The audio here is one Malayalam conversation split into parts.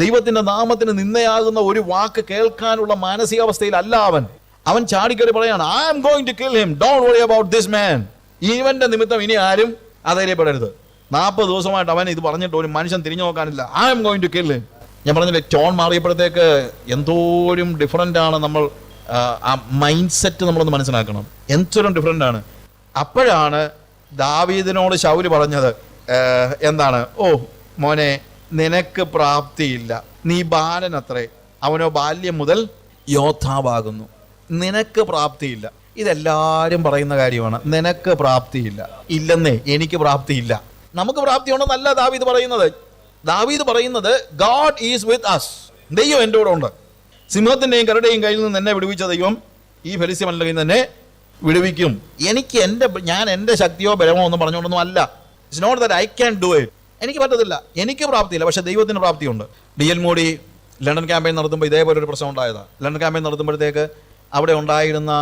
ദൈവത്തിന്റെ നാമത്തിന് നിന്നയാകുന്ന ഒരു വാക്ക് കേൾക്കാനുള്ള മാനസികാവസ്ഥയിലല്ല അവൻ. അവൻ ചാടിക്കറി പറയാണ് I am going to kill him don't worry about this man ഇവന്റെ നിമിത്തം ഇനി ആരും അധൈര്യപ്പെടരുത്. നാൽപ്പത് ദിവസമായിട്ട് അവൻ ഇത് പറഞ്ഞിട്ട് ഒരു മനുഷ്യൻ തിരിഞ്ഞു നോക്കാനില്ല. I am going to kill him ഞാൻ പറഞ്ഞില്ലേ ടോൺ മാറിയപ്പോഴത്തേക്ക് എന്തോരും ഡിഫറന്റ് ആണ് നമ്മൾ ആ മൈൻഡ് സെറ്റ് നമ്മളൊന്ന് മനസ്സിലാക്കണം. എന്തോരം ഡിഫറന്റ് ആണ്. അപ്പോഴാണ് ദാവീദിനോട് ശൗര് പറഞ്ഞത് എന്താണ് ഓ മോനെ നിനക്ക് പ്രാപ്തിയില്ല. നീ ബാലനത്രേ. അവനോ ബാല്യം മുതൽ യോദ്ധാവാകുന്നു. നിനക്ക് പ്രാപ്തിയില്ല. ഇതെല്ലാവരും പറയുന്ന കാര്യമാണ്. നിനക്ക് പ്രാപ്തിയില്ല. ഇല്ലെന്നേ എനിക്ക് പ്രാപ്തിയില്ല. നമുക്ക് പ്രാപ്തി ഉണ്ടെന്നല്ല ദാവീദ് പറയുന്നത്. ദാവീദ് പറയുന്നത് ഗാഡ് ഈസ് വിത്ത് അസ് ദൈവം എന്റെ കൂടെ ഉണ്ട്. സിംഹത്തിന്റെയും കരുടെയും കയ്യിൽ നിന്ന് എന്നെ വിടുവിച്ച ദൈവം ഈ ഫലിസ്യമല്ല കയ്യിൽ നിന്ന് വിടുവിക്കും. എനിക്ക് എന്റെ ഞാൻ എന്റെ ശക്തിയോ ബലമോ ഒന്നും പറഞ്ഞുകൊണ്ടൊന്നും അല്ല. It's not that I can do it എനിക്ക് പറ്റത്തില്ല. എനിക്ക് പ്രാപ്തിയില്ല. പക്ഷേ ദൈവത്തിന് പ്രാപ്തിയുണ്ട്. D L Moody London campaign നടത്തുമ്പോൾ ഇതേപോലെ ഒരു പ്രശ്നം ഉണ്ടായതാണ് ലണ്ടൻ ക്യാമ്പയിൻ നടത്തുമ്പോഴത്തേക്ക് അവിടെ ഉണ്ടായിരുന്ന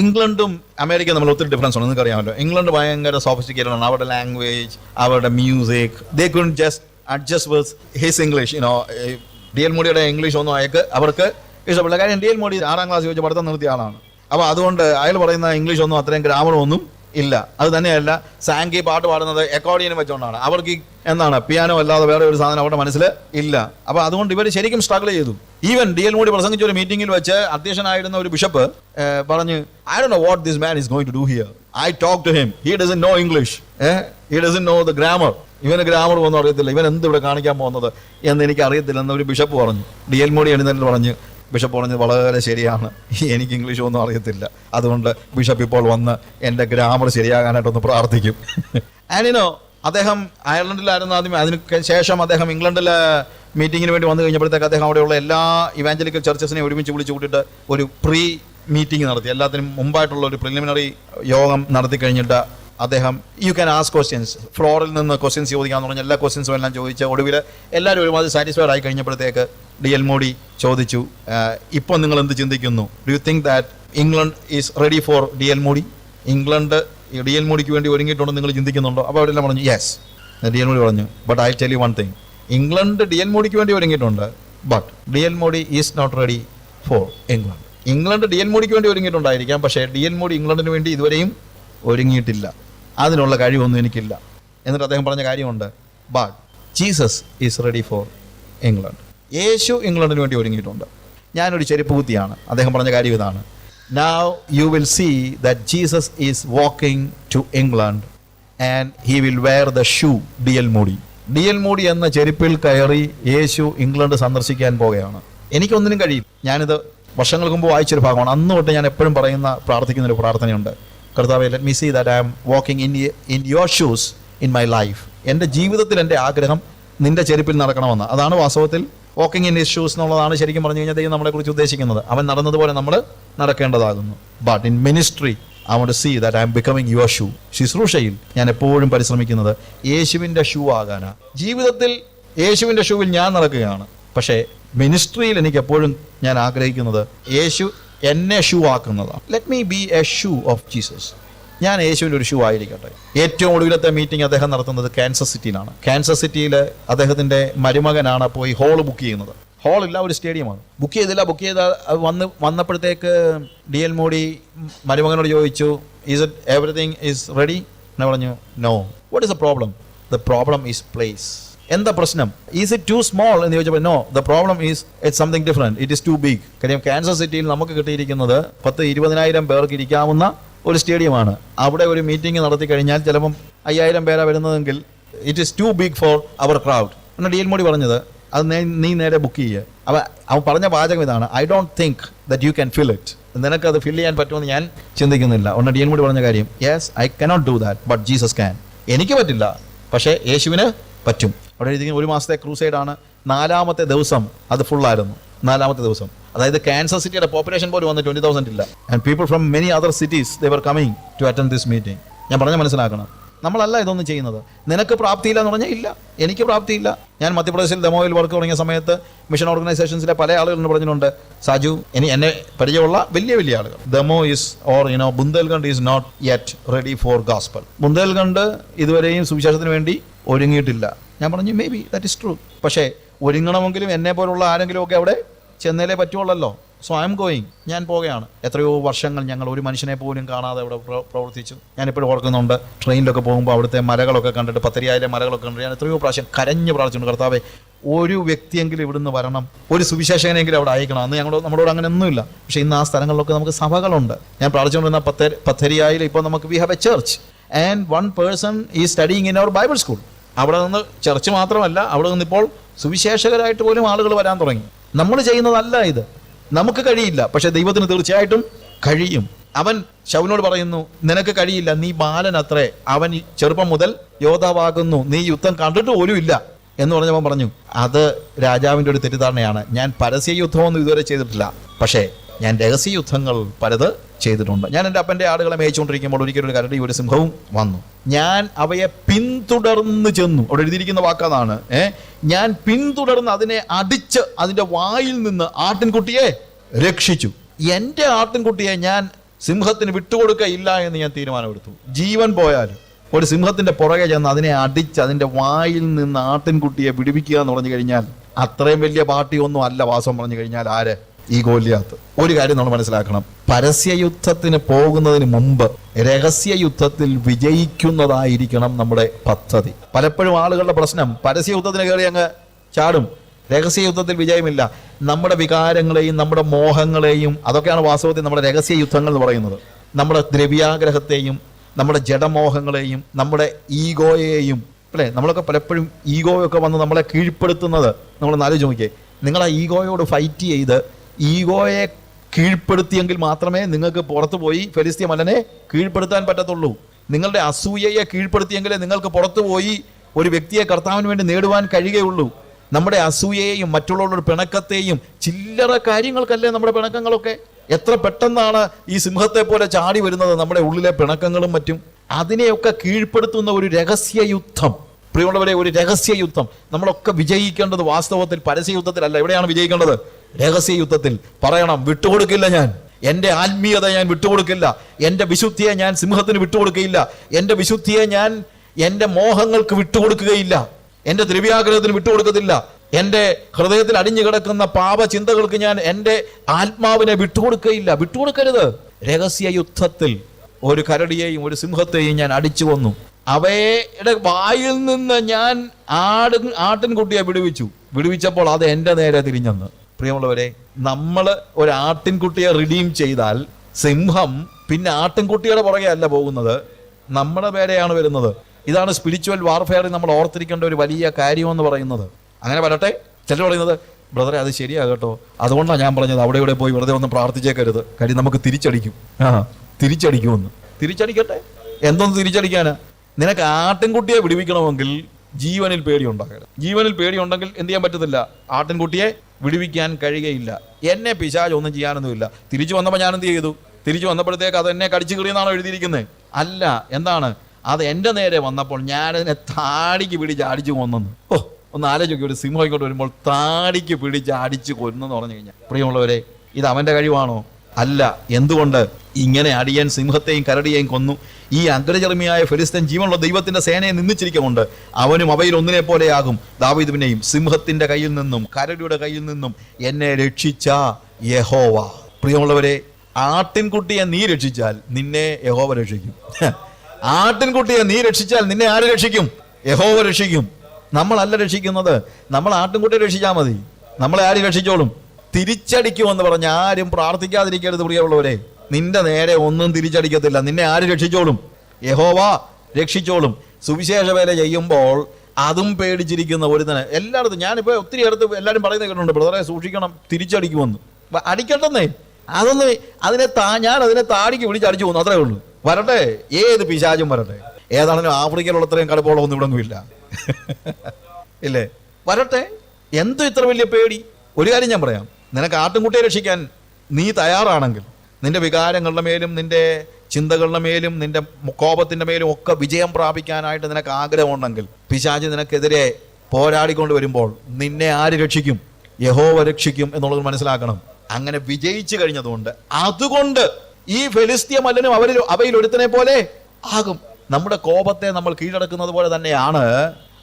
ഇംഗ്ലണ്ടും അമേരിക്കയും നമ്മൾ ഒത്തിരി ഡിഫറൻസ് ഉണ്ട്. നിങ്ങൾക്ക് അറിയാമല്ലോ ഇംഗ്ലണ്ട് ഭയങ്കര സോഫിസ്റ്റിക്കേറ്റഡ് ആണ്. അവരുടെ ലാംഗ്വേജ് അവരുടെ music they can just adjust with his English you know D L മോഡിയുടെ ഇംഗ്ലീഷ് ഒന്നും അയക്ക് അവർക്ക് ഇഷ്ടപ്പെടില്ല കാര്യം ഡി എൽ മോഡി ആറാം ക്ലാസ് ചോദിച്ച് പഠിത്തം നിർത്തിയ ആളാണ്. അപ്പോൾ അതുകൊണ്ട് അയാൾ പറയുന്ന ഇംഗ്ലീഷ് ഒന്നും അത്രയും ഗ്രാമറും ഒന്നും ഇല്ല. അത് തന്നെയല്ല സാങ്കി പാട്ട് പാടുന്നത് അക്കോർഡിയനും വെച്ചുകൊണ്ടാണ് അവർക്ക് എന്താണ് പിയാനോ അല്ലാതെ വേറെ ഒരു സാധനം അവരുടെ മനസ്സിൽ ഇല്ല. അപ്പോൾ അതുകൊണ്ട് ഇവർ ശരിക്കും സ്ട്രഗിൾ ചെയ്തു. ഈവൻ ഡി എൽ മോഡി പ്രസംഗിച്ച ഒരു മീറ്റിംഗിൽ വെച്ച് അധ്യക്ഷനായിരുന്ന ഒരു ബിഷപ്പ് പറഞ്ഞ് I do know what this man is going to do here I talk to him he doesn't know English he doesn't know the grammar ഇവന് ഗ്രാമർ ഒന്നും അറിയത്തില്ല. ഇവൻ എന്ത് ഇവിടെ കാണിക്കാൻ പോകുന്നത് എന്ന് എനിക്ക് അറിയത്തില്ല എന്ന് ഒരു ബിഷപ്പ് പറഞ്ഞു. ഡി എൽ മോഡി എഴുന്നേറ്റ് പറഞ്ഞ് ബിഷപ്പ് പറഞ്ഞത് വളരെ ശരിയാണ്. എനിക്ക് ഇംഗ്ലീഷ് ഒന്നും അറിയത്തില്ല. അതുകൊണ്ട് ബിഷപ്പ് ഇപ്പോൾ വന്ന് എന്റെ ഗ്രാമർ ശരിയാകാനായിട്ടൊന്ന് പ്രാർത്ഥിക്കും. ആനിനോ അദ്ദേഹം അയർലൻഡിലായിരുന്നു ആദ്യം അതിന് ശേഷം അദ്ദേഹം ഇംഗ്ലണ്ടിൽ മീറ്റിങ്ങിന് വേണ്ടി വന്നു കഴിഞ്ഞപ്പോഴത്തേക്ക് അദ്ദേഹം അവിടെയുള്ള എല്ലാ ഇവാഞ്ചലിക്കൽ ചർച്ചസിനെ ഒരുമിച്ച് വിളിച്ചു കൂട്ടിയിട്ട് ഒരു പ്രീ മീറ്റിംഗ് നടത്തി. എല്ലാത്തിനും മുമ്പായിട്ടുള്ള ഒരു പ്രിലിമിനറി യോഗം നടത്തി കഴിഞ്ഞിട്ട് അദ്ദേഹം യു ക്യാൻ ആസ് ക്വസ്റ്റ്യൻസ് ഫ്ലോറിൽ നിന്ന് ക്വസ്റ്റ്യൻസ് ചോദിക്കാൻ പറഞ്ഞ എല്ലാ ക്വസ്റ്റ്യൻസും എല്ലാം ചോദിച്ച് ഒടുവിൽ എല്ലാവരും ഒരുമാതിരി സാറ്റിസ്ഫൈഡ് ആയി കഴിഞ്ഞപ്പോഴത്തേക്ക് ഡി എൽ മോഡി ചോദിച്ചു ഇപ്പോൾ നിങ്ങൾ എന്ത് ചിന്തിക്കുന്നു? Do you think that England is ready for D L Moody England D L മോഡിക്ക് വേണ്ടി ഒരുങ്ങിയിട്ടുണ്ടോ നിങ്ങൾ ചിന്തിക്കുന്നുണ്ടോ? അപ്പോൾ അവരെല്ലാം പറഞ്ഞു യെസ് ഡി എൽ മോഡി പറഞ്ഞു but I tell you one thing England D L മോഡിക്ക് വേണ്ടി ഒരുങ്ങിയിട്ടുണ്ട് but D L Moody is not ready for England England D L മോഡിക്ക് വേണ്ടി ഒരുങ്ങിയിട്ടുണ്ടായിരിക്കാം പക്ഷേ ഡി എൽ മോഡി ഇംഗ്ലണ്ടിന് വേണ്ടി ഇതുവരെയും ഒരുങ്ങിയിട്ടില്ല. അതിനുള്ള കഴിവൊന്നും എനിക്കില്ല. എന്നിട്ട് അദ്ദേഹം പറഞ്ഞ കാര്യമുണ്ട്. But Jesus is ready for England യേശു ഇംഗ്ലണ്ടിന് വേണ്ടി ഒരുങ്ങിയിട്ടുണ്ട്. ഞാനൊരു ചെരുപ്പ് കുത്തിയാണ്. അദ്ദേഹം പറഞ്ഞ കാര്യം ഇതാണ്. Now you will see that Jesus is walking to England and he will wear the shoe D L Moody D L Moody എന്ന ചെരുപ്പിൽ കയറി യേശു ഇംഗ്ലണ്ട് സന്ദർശിക്കാൻ പോകുകയാണ് എനിക്കൊന്നിനും കഴിയും ഞാനിത് വർഷങ്ങൾക്ക് മുമ്പ് വായിച്ചൊരു ഭാഗമാണ്. അന്ന് തൊട്ട് ഞാൻ എപ്പോഴും പറയുന്ന പ്രാർത്ഥിക്കുന്ന ഒരു പ്രാർത്ഥനയുണ്ട്. കർത്താവെ let me see that I'm walking in in your shoes in my life എന്റെ ജീവിതത്തിൽ എന്റെ ആഗ്രഹം നിന്റെ ചെരുപ്പിൽ നടക്കണമെന്ന്. അതാണ് വാസ്തവത്തിൽ വാക്കിംഗ് ഇൻ ഷൂസ് എന്നുള്ളതാണ് ശരിക്കും പറഞ്ഞു കഴിഞ്ഞാൽ ദൈവം നമ്മളെ കുറിച്ച് ഉദ്ദേശിക്കുന്നത്. അവൻ നടന്നതുപോലെ നമ്മൾ നടക്കേണ്ടതാകുന്നു. But in ministry I won't see that I'm becoming your shoe ശുശ്രൂഷയിൽ ഞാൻ എപ്പോഴും പരിശ്രമിക്കുന്നത് യേശുവിന്റെ ഷൂ ആകാനാണ് ജീവിതത്തിൽ യേശുവിന്റെ ഷൂവിൽ ഞാൻ നടക്കുകയാണ്. പക്ഷേ മിനിസ്ട്രിയിൽ എനിക്ക് എപ്പോഴും ഞാൻ ആഗ്രഹിക്കുന്നത് യേശു എന്നെ shoe ആക്കുന്നതാണ് let me be a shoe of Jesus ഞാൻ യേശുവിന്റെ ഒരു ഷൂ ആയിരിക്കട്ടെ ഏറ്റവും ഒടുവിലത്തെ മീറ്റിംഗ് അദ്ദേഹം നടത്തുന്നത് കാൻസർ സിറ്റിയിലാണ് കാൻസർ സിറ്റിയിൽ അദ്ദേഹത്തിന്റെ മരുമകനാണ് പോയി ഹോൾ ബുക്ക് ചെയ്യുന്നത്. ഹോൾ ഇല്ല ഒരു സ്റ്റേഡിയമാണ് ബുക്ക് ചെയ്തില്ല ബുക്ക് ചെയ്ത വന്ന് വന്നപ്പോഴത്തേക്ക് ഡി എൽ മോഡി മരുമകനോട് ചോദിച്ചു is it everything is ready എന്ന് പറഞ്ഞു no what is a problem the problem is place എന്താ പ്രശ്നം? ഈസ് ഇറ്റ് ടു സ്മോൾ എന്ന് ചോദിച്ചപ്പോൾ no the problem is it something different it is too big കാര്യം കാൻസർ സിറ്റിയിൽ നമുക്ക് കിട്ടിയിരിക്കുന്നത് പത്ത് ഇരുപതിനായിരം പേർക്ക് ഇരിക്കാവുന്ന ഒരു സ്റ്റേഡിയമാണ്. അവിടെ ഒരു മീറ്റിംഗ് നടത്തി കഴിഞ്ഞാൽ ചിലപ്പം അയ്യായിരം പേരാ വരുന്നതെങ്കിൽ it is too big for our crowd എന്നാൽ ഡി എൽ മോഡി പറഞ്ഞത് അത് നീ നേരെ ബുക്ക് ചെയ്യുക അവ അവൻ പറഞ്ഞ പാചകം ഇതാണ് I don't think that you can fill it നിനക്ക് അത് ഫിൽ ചെയ്യാൻ പറ്റുമെന്ന് ഞാൻ ചിന്തിക്കുന്നില്ല. ഒന്ന് ഡി എൻ മോഡി പറഞ്ഞ കാര്യം yes I cannot do that but Jesus can എനിക്ക് പറ്റില്ല പക്ഷേ യേശുവിന് പറ്റും. അവിടെ എഴുതി ഒരു മാസത്തെ ക്രൂസൈഡ് ആണ് നാലാമത്തെ ദിവസം അത് ഫുള്ളായിരുന്നു നാലാമത്തെ ദിവസം. അതായത് കാൻസർ സിറ്റിയുടെ പോപ്പുലേഷൻ പോലും വന്ന് ട്വന്റി തൗസൻഡ് ഇല്ല. And people from many other cities they were coming to attend this meeting ഞാൻ പറഞ്ഞ് മനസ്സിലാക്കണം. നമ്മളല്ല ഇതൊന്നും ചെയ്യുന്നത്. നിനക്ക് പ്രാപ്തിയില്ല എന്ന് പറഞ്ഞാൽ ഇല്ല. എനിക്ക് പ്രാപ്തിയില്ല. ഞാൻ മധ്യപ്രദേശിൽ ദമോയിൽ വർക്ക് തുടങ്ങിയ സമയത്ത് മിഷൻ ഓർഗനൈസേഷൻസിലെ പല ആളുകളും പറഞ്ഞിട്ടുണ്ട് സാജു ഇനി എന്നെ പരിചയമുള്ള വലിയ വലിയ ആളുകൾ. Damoh is or you know Bundelkhand is not yet ready for gospel Bundelkhand ഇതുവരെയും സുവിശേഷത്തിന് വേണ്ടി ഒരുങ്ങിയിട്ടില്ല. ഞാൻ പറഞ്ഞു maybe that is true പക്ഷേ ഒരുങ്ങണമെങ്കിലും എന്നെ പോലുള്ള ആരെങ്കിലും ഒക്കെ അവിടെ ചെന്നേലേ പറ്റുള്ളല്ലോ സോ ഐ എം ഗോയിങ് ഞാൻ പോകുകയാണ് എത്രയോ വർഷങ്ങൾ ഞങ്ങൾ ഒരു മനുഷ്യനെ പോലും കാണാതെ അവിടെ പ്ര- പ്രവർത്തിച്ചു. ഞാനിപ്പോഴും ഓർക്കുന്നുണ്ട്. ട്രെയിനിലൊക്കെ പോകുമ്പോൾ അവിടുത്തെ മലകളൊക്കെ കണ്ടിട്ട് പത്തരിയായിരം മലകളൊക്കെ കണ്ടിട്ട് ഞാൻ എത്രയോ പ്രാവശ്യം കരഞ്ഞു പ്രാർത്ഥിച്ചിട്ടുണ്ട്. കർത്താവെ ഒരു വ്യക്തിയെങ്കിലും ഇവിടുന്ന് വരണം. ഒരു സുവിശേഷകനെങ്കിലും അവിടെ അയക്കണം. അന്ന് ഞങ്ങളോട് നമ്മളോട് അങ്ങനെ ഒന്നുമില്ല. പക്ഷേ ഇന്ന് ആ സ്ഥലങ്ങളിലൊക്കെ നമുക്ക് സഭകളുണ്ട്. ഞാൻ പ്രാർത്ഥിച്ചുകൊണ്ടിരുന്ന പത്ത പത്തരിയായിൽ ഇപ്പോൾ നമുക്ക് we have a church and one person ഈ studying in our Bible school അവിടെ നിന്ന് ചർച്ച് മാത്രമല്ല അവിടെ നിന്ന് ഇപ്പോൾ സുവിശേഷകരായിട്ട് പോലും ആളുകൾ വരാൻ തുടങ്ങി. നമ്മൾ ചെയ്യുന്നതല്ല ഇത്. നമുക്ക് കഴിയില്ല പക്ഷെ ദൈവത്തിന് തീർച്ചയായിട്ടും കഴിയും. അവൻ ശൗനോട് പറയുന്നു നിനക്ക് കഴിയില്ല നീ ബാലൻ അത്രേ അവൻ ചെറുപ്പം മുതൽ യോദ്ധാവാകുന്നു നീ യുദ്ധം കണ്ടിട്ട് പോലും ഇല്ല. എന്ന് പറഞ്ഞവൻ പറഞ്ഞു അത് രാജാവിന്റെ ഒരു തെറ്റിദ്ധാരണയാണ്. ഞാൻ പരസ്യ യുദ്ധമൊന്നും ഇതുവരെ ചെയ്തിട്ടില്ല. പക്ഷേ ഞാൻ രഹസ്യ യുദ്ധങ്ങൾ പലത് ചെയ്തിട്ടുണ്ട്. ഞാൻ എന്റെ അപ്പന്റെ ആടുകളെ മേയിച്ചുകൊണ്ടിരിക്കുമ്പോൾ ഒരിക്കലും ഒരു കരടി ഒരു സിംഹവും വന്നു. ഞാൻ അവയെ പിന്തുടർന്ന് ചെന്നു. അവിടെ എഴുതിയിരിക്കുന്ന വാക്കതാണ് ഏ ഞാൻ പിന്തുടർന്ന് അതിനെ അടിച്ച് അതിന്റെ വായിൽ നിന്ന് ആട്ടിൻകുട്ടിയെ രക്ഷിച്ചു. എന്റെ ആട്ടിൻകുട്ടിയെ ഞാൻ സിംഹത്തിന് വിട്ടുകൊടുക്കയില്ല എന്ന് ഞാൻ തീരുമാനമെടുത്തു. ജീവൻ പോയാലും ഒരു സിംഹത്തിന്റെ പുറകെ ചെന്ന് അതിനെ അടിച്ച് അതിന്റെ വായിൽ നിന്ന് ആട്ടിൻകുട്ടിയെ വിടുവിക്കുക എന്ന് പറഞ്ഞു കഴിഞ്ഞാൽ അത്രയും വലിയ പാർട്ടിയൊന്നും അല്ല വാസം പറഞ്ഞു കഴിഞ്ഞാൽ. ആര്? ഈ ഗോല്യാത്ത് ഒരു കാര്യം നമ്മൾ മനസ്സിലാക്കണം. പരസ്യ യുദ്ധത്തിന് പോകുന്നതിന് മുമ്പ് രഹസ്യ യുദ്ധത്തിൽ വിജയിക്കുന്നതായിരിക്കണം നമ്മുടെ പദ്ധതി. പലപ്പോഴും ആളുകളുടെ പ്രശ്നം പരസ്യ യുദ്ധത്തിന് കയറി അങ്ങ് ചാടും. രഹസ്യ യുദ്ധത്തിൽ വിജയമില്ല. നമ്മുടെ വികാരങ്ങളെയും നമ്മുടെ മോഹങ്ങളെയും അതൊക്കെയാണ് വാസ്തവത്തിൽ നമ്മുടെ രഹസ്യ യുദ്ധങ്ങൾ എന്ന് പറയുന്നത്. നമ്മുടെ ദ്രവ്യാഗ്രഹത്തെയും നമ്മുടെ ജഡമോഹങ്ങളെയും നമ്മുടെ ഈഗോയെയും അല്ലേ? നമ്മളൊക്കെ പലപ്പോഴും ഈഗോയൊക്കെ വന്ന് നമ്മളെ കീഴ്പ്പെടുത്തുന്നത് നമ്മൾ ആലോചിച്ച് നോക്കിയേ. നിങ്ങൾ ആ ഈഗോയോട് ഫൈറ്റ് ചെയ്ത് ഈഗോയെ കീഴ്പ്പെടുത്തിയെങ്കിൽ മാത്രമേ നിങ്ങൾക്ക് പുറത്തു പോയി ഫെലിസ്തീൻ മലനെ കീഴ്പ്പെടുത്താൻ പറ്റത്തുള്ളൂ. നിങ്ങളുടെ അസൂയയെ കീഴ്പ്പെടുത്തിയെങ്കിലേ നിങ്ങൾക്ക് പുറത്തു പോയി ഒരു വ്യക്തിയെ കർത്താവിന് വേണ്ടി നേടുവാൻ കഴിയുകയുള്ളൂ. നമ്മുടെ അസൂയയെയും മറ്റുള്ളവരുടെ പിണക്കത്തെയും ചില്ലറ കാര്യങ്ങൾക്കല്ലേ നമ്മുടെ പിണക്കങ്ങളൊക്കെ? എത്ര പെട്ടെന്നാണ് ഈ സിംഹത്തെ പോലെ ചാടി വരുന്നത് നമ്മുടെ ഉള്ളിലെ പിണക്കങ്ങളും മറ്റും? അതിനെയൊക്കെ കീഴ്പ്പെടുത്തുന്ന ഒരു രഹസ്യ യുദ്ധം. പ്രിയമുള്ളവരെ ഒരു രഹസ്യ യുദ്ധം. നമ്മളൊക്കെ വിജയിക്കേണ്ടത് വാസ്തവത്തിൽ പരസ്യ യുദ്ധത്തിലല്ല എവിടെയാണ് വിജയിക്കേണ്ടത്? രഹസ്യ യുദ്ധത്തിൽ പറയണം വിട്ടുകൊടുക്കില്ല ഞാൻ. എന്റെ ആത്മീയത ഞാൻ വിട്ടുകൊടുക്കില്ല. എന്റെ വിശുദ്ധിയെ ഞാൻ സിംഹത്തിന് വിട്ടുകൊടുക്കുകയില്ല എന്റെ വിശുദ്ധിയെ ഞാൻ എന്റെ മോഹങ്ങൾക്ക് വിട്ടുകൊടുക്കുകയില്ല. എന്റെ ദ്രവ്യാഗ്രഹത്തിന് വിട്ടുകൊടുക്കത്തില്ല. എന്റെ ഹൃദയത്തിൽ അടിഞ്ഞു കിടക്കുന്ന പാപ ചിന്തകൾക്ക് ഞാൻ എന്റെ ആത്മാവിനെ വിട്ടുകൊടുക്കുകയില്ല വിട്ടുകൊടുക്കരുത്. രഹസ്യ യുദ്ധത്തിൽ ഒരു കരടിയെയും ഒരു സിംഹത്തെയും ഞാൻ അടിച്ചു കൊന്നു. അവയുടെ വായിൽ നിന്ന് ഞാൻ ആട് ആട്ടിൻകുട്ടിയെ വിടുവിച്ചു. വിടുവിച്ചപ്പോൾ അത് എന്റെ നേരെ തിരിഞ്ഞെന്ന് പ്രിയമുള്ളവരെ നമ്മൾ ഒരു ആട്ടിൻകുട്ടിയെ റിഡീം ചെയ്താൽ സിംഹം പിന്നെ ആട്ടിൻകുട്ടിയുടെ പുറകെ അല്ല പോകുന്നത്. നമ്മുടെ പേരെയാണ് വരുന്നത്. ഇതാണ് സ്പിരിച്വൽ വാർഫെയറിൽ നമ്മൾ ഓർത്തിരിക്കേണ്ട ഒരു വലിയ കാര്യമെന്ന് പറയുന്നത്. അങ്ങനെ വരട്ടെ. ചിലർ പറയുന്നത് ബ്രദറെ അത് ശരിയാ കേട്ടോ. അതുകൊണ്ടാണ് ഞാൻ പറഞ്ഞത് അവിടെ ഇവിടെ പോയി വെറുതെ ഒന്ന് പ്രാർത്ഥിച്ചേക്കരുത്. കാര്യം നമുക്ക് തിരിച്ചടിക്കും. ആ. തിരിച്ചടിക്കുമെന്ന്. തിരിച്ചടിക്കട്ടെ? എന്തൊന്ന് തിരിച്ചടിക്കാനാ? നിനക്ക് ആട്ടിൻകുട്ടിയെ വിടുവിക്കണമെങ്കിൽ ജീവനിൽ പേടി ഉണ്ടാകരുത് ജീവനിൽ പേടി ഉണ്ടെങ്കിൽ എന്ത് ചെയ്യാൻ പറ്റത്തില്ല? ആട്ടിൻകുട്ടിയെ വിടുവിക്കാൻ കഴിയുകയില്ല. എന്നെ പിശാജ് ഒന്നും ചെയ്യാനൊന്നുമില്ല. തിരിച്ചു വന്നപ്പോൾ ഞാൻ എന്ത് ചെയ്തു? തിരിച്ചു വന്നപ്പോഴത്തേക്ക് അത് എന്നെ കടിച്ചു കീറിയെന്നാണോ എഴുതിയിരിക്കുന്നത് അല്ല എന്താണ്? അത് എന്റെ നേരെ വന്നപ്പോൾ ഞാനതിനെ താടിക്ക് പിടിച്ച് അടിച്ചു കൊന്നെന്ന് ഓ ഒന്ന് ആലോചിക്കും ഒരു സിംഹം വരുമ്പോൾ താടിക്ക് പിടിച്ച് കൊന്നു എന്ന് പറഞ്ഞു കഴിഞ്ഞാൽ. പ്രിയമുള്ളവരെ ഇത് അവന്റെ കഴിവാണോ? അല്ല എന്തുകൊണ്ട് ഇങ്ങനെ അടിയൻ സിംഹത്തെയും കരടിയെയും കൊന്നു? ഈ അഗ്രചർമ്മിയായ ഫെലിസ്തൻ ജീവനുള്ള ദൈവത്തിന്റെ സേനയെ നിന്നിച്ചിരിക്കുന്നുണ്ട് അവനും അവയിൽ ഒന്നിനെ പോലെയാകും ദാവീദിനെയും സിംഹത്തിന്റെ കയ്യിൽ നിന്നും കരടിയുടെ കയ്യിൽ നിന്നും എന്നെ രക്ഷിച്ച യഹോവ. പ്രിയമുള്ളവരെ ആട്ടിൻകുട്ടിയെ നീ രക്ഷിച്ചാൽ നിന്നെ യഹോവ രക്ഷിക്കും. ആട്ടിൻകുട്ടിയെ നീ രക്ഷിച്ചാൽ നിന്നെ ആര് രക്ഷിക്കും? യഹോവ രക്ഷിക്കും. നമ്മളല്ല രക്ഷിക്കുന്നത്. നമ്മൾ ആട്ടിൻകുട്ടിയെ രക്ഷിച്ചാൽ മതി. നമ്മളെ ആര് രക്ഷിച്ചോളും? തിരിച്ചടിക്കുമെന്ന് പറഞ്ഞ് ആരും പ്രാർത്ഥിക്കാതിരിക്കരുത് പ്രിയമുള്ളവരെ. നിന്റെ നേരെ ഒന്നും തിരിച്ചടിക്കത്തില്ല. നിന്നെ ആര് രക്ഷിച്ചോളും? യഹോവ രക്ഷിച്ചോളും. സുവിശേഷ വേല ചെയ്യുമ്പോൾ അതും പേടിച്ചിരിക്കുന്ന ഒരുത്തന്. എല്ലായിടത്തും ഞാനിപ്പോൾ ഒത്തിരി അടുത്ത് എല്ലാവരും പറയുന്നത് കേട്ടിട്ടുണ്ട് ബ്രദറെ സൂക്ഷിക്കണം തിരിച്ചടിക്കുമെന്ന്. അടിക്കട്ടെന്നേ. അതൊന്ന് അതിനെ താ ഞാൻ അതിനെ താടിക്ക് വിളിച്ച് അടിച്ചു പോകുന്നു അത്രേ ഉള്ളൂ. വരട്ടെ ഏത് പിശാചും വരട്ടെ. ഏതാണെങ്കിലും ആഫ്രിക്കയിലുള്ള അത്രയും കടുപ്പമുള്ളതൊന്നും ഇവിടെ ഇല്ല. ഇല്ലേ? വരട്ടെ. എന്തോ ഇത്ര വലിയ പേടി? ഒരു കാര്യം ഞാൻ പറയാം. നിനക്ക് ആട്ടുംകുട്ടിയെ രക്ഷിക്കാൻ നീ തയ്യാറാണെങ്കിൽ നിന്റെ വികാരങ്ങളുടെ മേലും നിന്റെ ചിന്തകളുടെ മേലും നിന്റെ കോപത്തിന്റെ മേലും ഒക്കെ വിജയം പ്രാപിക്കാനായിട്ട് നിനക്ക് ആഗ്രഹമുണ്ടെങ്കിൽ പിശാചി നിനക്കെതിരെ പോരാടിക്കൊണ്ട് വരുമ്പോൾ നിന്നെ ആര് രക്ഷിക്കും? യഹോവ രക്ഷിക്കും എന്നുള്ളത് മനസ്സിലാക്കണം. അങ്ങനെ വിജയിച്ചു കഴിഞ്ഞതുകൊണ്ട് അതുകൊണ്ട് ഈ ഫെലിസ്തീയ മല്ലനും അവരിൽ അവയിൽ ഒരുത്തനെ പോലെ ആകും. നമ്മുടെ കോപത്തെ നമ്മൾ കീഴടക്കുന്നത് പോലെ തന്നെയാണ്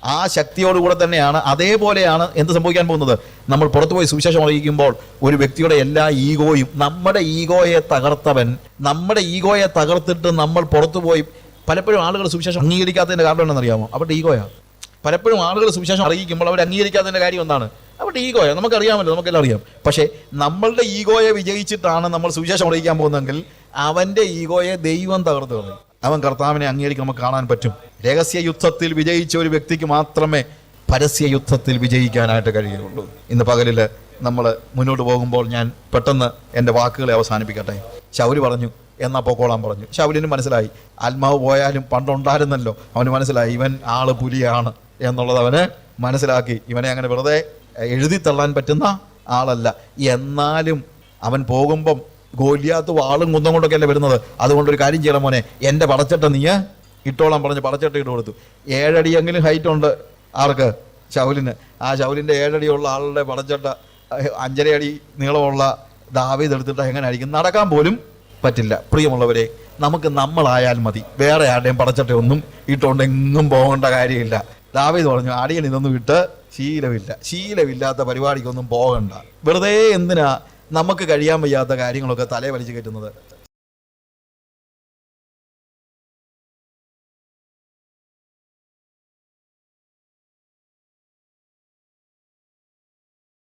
ആ ശക്തിയോടുകൂടെ തന്നെയാണ് അതേപോലെയാണ് എന്ത് സംഭവിക്കാൻ പോകുന്നത്? നമ്മൾ പുറത്തുപോയി സുവിശേഷം അറിയിക്കുമ്പോൾ ഒരു വ്യക്തിയുടെ എല്ലാ ഈഗോയും നമ്മുടെ ഈഗോയെ തകർത്തവൻ നമ്മുടെ ഈഗോയെ തകർത്തിട്ട് നമ്മൾ പുറത്തുപോയി പലപ്പോഴും ആളുകൾ സുവിശേഷം അംഗീകരിക്കാത്തതിന്റെ കാരണം എന്താണെന്നറിയാമോ അവരുടെ ഈഗോയാണ് പലപ്പോഴും ആളുകൾ സുവിശേഷം അറിയിക്കുമ്പോൾ അവർ അംഗീകരിക്കാത്തതിന്റെ കാര്യം എന്താണ്? അവരുടെ ഈഗോയാണ് നമുക്കറിയാമല്ലോ നമുക്കെല്ലാം അറിയാം. പക്ഷേ നമ്മളുടെ ഈഗോയെ വിജയിച്ചിട്ടാണ് നമ്മൾ സുവിശേഷം അറിയിക്കാൻ പോകുന്നതെങ്കിൽ അവന്റെ ഈഗോയെ ദൈവം തകർത്ത് കളയും. അവൻ കർത്താവിനെ അംഗീകരിക്കും നമുക്ക് കാണാൻ പറ്റും. രഹസ്യ യുദ്ധത്തിൽ വിജയിച്ച ഒരു വ്യക്തിക്ക് മാത്രമേ പരസ്യ യുദ്ധത്തിൽ വിജയിക്കാനായിട്ട് കഴിയുള്ളൂ. ഇന്ന് പകലിൽ നമ്മൾ മുന്നോട്ട് പോകുമ്പോൾ ഞാൻ പെട്ടെന്ന് എന്റെ വാക്കുകളെ അവസാനിപ്പിക്കട്ടെ. ശൗരി പറഞ്ഞു എന്നാ പൊക്കോളാൻ പറഞ്ഞു. ശൗലിന് മനസ്സിലായി. ആത്മാവ് പോയാലും പണ്ടുണ്ടായിരുന്നല്ലോ. അവന് മനസ്സിലായി ഇവൻ ആൾ പുലിയാണ് എന്നുള്ളത് അവന് മനസ്സിലാക്കി. ഇവനെ അങ്ങനെ വെറുതെ എഴുതി തള്ളാൻ പറ്റുന്ന ആളല്ല. എന്നാലും അവൻ പോകുമ്പം ഗോലിയാത്ത് വാളും കുന്തം കൊണ്ടൊക്കെ അല്ലേ വരുന്നത്? അതുകൊണ്ട് ഒരു കാര്യം ചെയ്യണം മോനെ. എന്റെ പടച്ചട്ട നീ ഇട്ടോളാൻ പറഞ്ഞ് പടച്ചട്ട ഇട്ട് കൊടുത്തു. ഏഴടിയെങ്കിലും ഹൈറ്റ് ഉണ്ട് ആർക്ക്? ശൗലിന്. ആ ശൗലിന്റെ ഏഴടിയുള്ള ആളുടെ പടച്ചട്ട അഞ്ചര അടി നീളമുള്ള ദാവീത് എടുത്തിട്ട് എങ്ങനെ ആയിരിക്കും? നടക്കാൻ പോലും പറ്റില്ല. പ്രിയമുള്ളവരെ നമുക്ക് നമ്മളായാൽ മതി. വേറെ ആരുടെയും പടച്ചട്ട ഒന്നും ഇട്ടുകൊണ്ട് എങ്ങും പോകേണ്ട കാര്യമില്ല. ദാവീദ് പറഞ്ഞു അടിയൻ ഇതൊന്നും ഇട്ട് ശീലമില്ല. ശീലമില്ലാത്ത പരിപാടിക്കൊന്നും പോകണ്ട. വെറുതെ എന്തിനാ നമുക്ക് കഴിയാൻ വയ്യാത്ത കാര്യങ്ങളൊക്കെ തലേ വലിച്ചു കയറ്റുന്നത്.